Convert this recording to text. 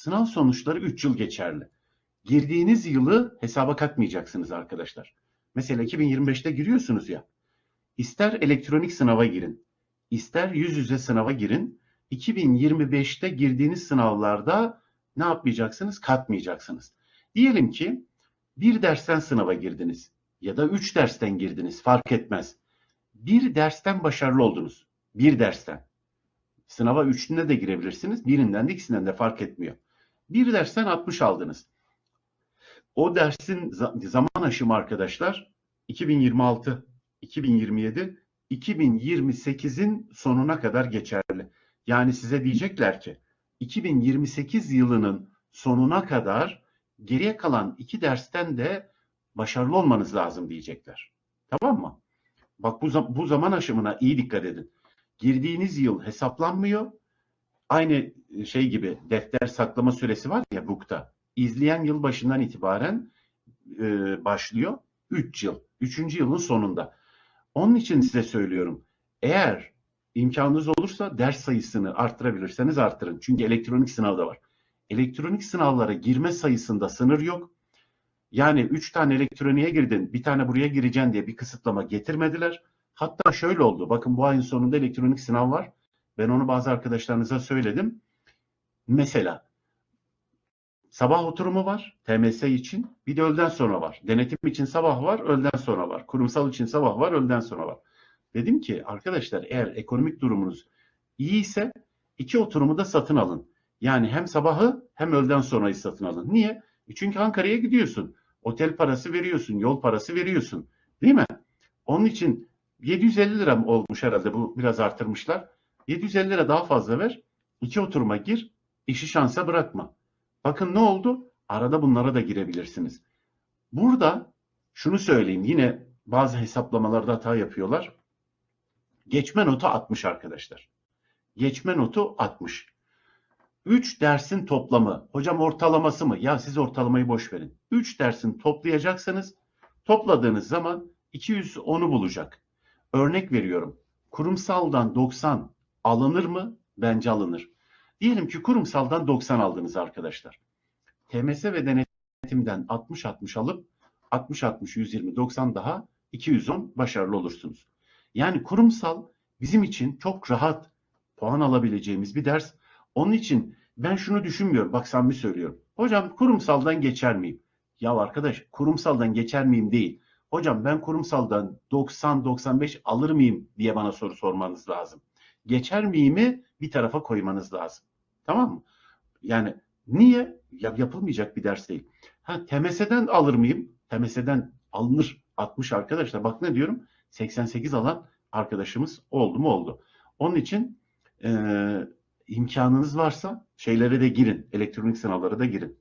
sınav sonuçları 3 yıl geçerli. Girdiğiniz yılı hesaba katmayacaksınız arkadaşlar. Mesela 2025'te giriyorsunuz ya. İster elektronik sınava girin, ister yüz yüze sınava girin. 2025'te girdiğiniz sınavlarda ne yapmayacaksınız? Katmayacaksınız. Diyelim ki bir dersten sınava girdiniz ya da üç dersten girdiniz fark etmez. Bir dersten başarılı oldunuz. Bir dersten. Sınava üçünde de girebilirsiniz. Birinden de ikisinden de fark etmiyor. Bir dersten 60 aldınız. O dersin za- zaman aşımı arkadaşlar 2026, 2027, 2028'in sonuna kadar geçerli. Yani size diyecekler ki 2028 yılının sonuna kadar geriye kalan iki dersten de başarılı olmanız lazım diyecekler. Tamam mı? Bak bu, bu zaman aşımına iyi dikkat edin. Girdiğiniz yıl hesaplanmıyor. Aynı şey gibi defter saklama süresi var ya BUK'ta. İzleyen yıl başından itibaren e, başlıyor. 3 yıl. 3. yılın sonunda. Onun için size söylüyorum. Eğer imkanınız olursa ders sayısını arttırabilirseniz arttırın. Çünkü elektronik sınav da var. Elektronik sınavlara girme sayısında sınır yok. Yani 3 tane elektroniğe girdin, bir tane buraya gireceksin diye bir kısıtlama getirmediler. Hatta şöyle oldu. Bakın bu ayın sonunda elektronik sınav var. Ben onu bazı arkadaşlarınıza söyledim. Mesela sabah oturumu var TMS için. Bir de öğleden sonra var. Denetim için sabah var, öğleden sonra var. Kurumsal için sabah var, öğleden sonra var. Dedim ki arkadaşlar eğer ekonomik durumunuz iyi ise iki oturumu da satın alın. Yani hem sabahı hem öğleden sonrayı satın alın. Niye? E Çünkü Ankara'ya gidiyorsun. Otel parası veriyorsun, yol parası veriyorsun. Değil mi? Onun için 750 lira olmuş herhalde bu biraz artırmışlar. 750 lira daha fazla ver. İki oturuma gir. işi şansa bırakma. Bakın ne oldu? Arada bunlara da girebilirsiniz. Burada şunu söyleyeyim. Yine bazı hesaplamalarda hata yapıyorlar. Geçme notu 60 arkadaşlar. Geçme notu 60. 3 dersin toplamı. Hocam ortalaması mı? Ya siz ortalamayı boş verin. 3 dersin toplayacaksınız. Topladığınız zaman 210'u bulacak. Örnek veriyorum. Kurumsaldan 90 alınır mı? Bence alınır. Diyelim ki kurumsaldan 90 aldınız arkadaşlar. TMS ve denetimden 60-60 alıp 60-60-120 90 daha 210 başarılı olursunuz. Yani kurumsal bizim için çok rahat puan alabileceğimiz bir ders. Onun için ben şunu düşünmüyorum. Bak samimi söylüyorum. Hocam kurumsaldan geçer miyim? Ya arkadaş kurumsaldan geçer miyim değil. Hocam ben kurumsaldan 90-95 alır mıyım diye bana soru sormanız lazım. Geçer miyimi bir tarafa koymanız lazım. Tamam mı? Yani niye? Ya, yapılmayacak bir ders değil. Ha TMS'den alır mıyım? TMS'den alınır 60 arkadaşlar. Bak ne diyorum? 88 alan arkadaşımız oldu mu oldu. Onun için e, imkanınız varsa şeylere de girin. Elektronik sınavlara da girin.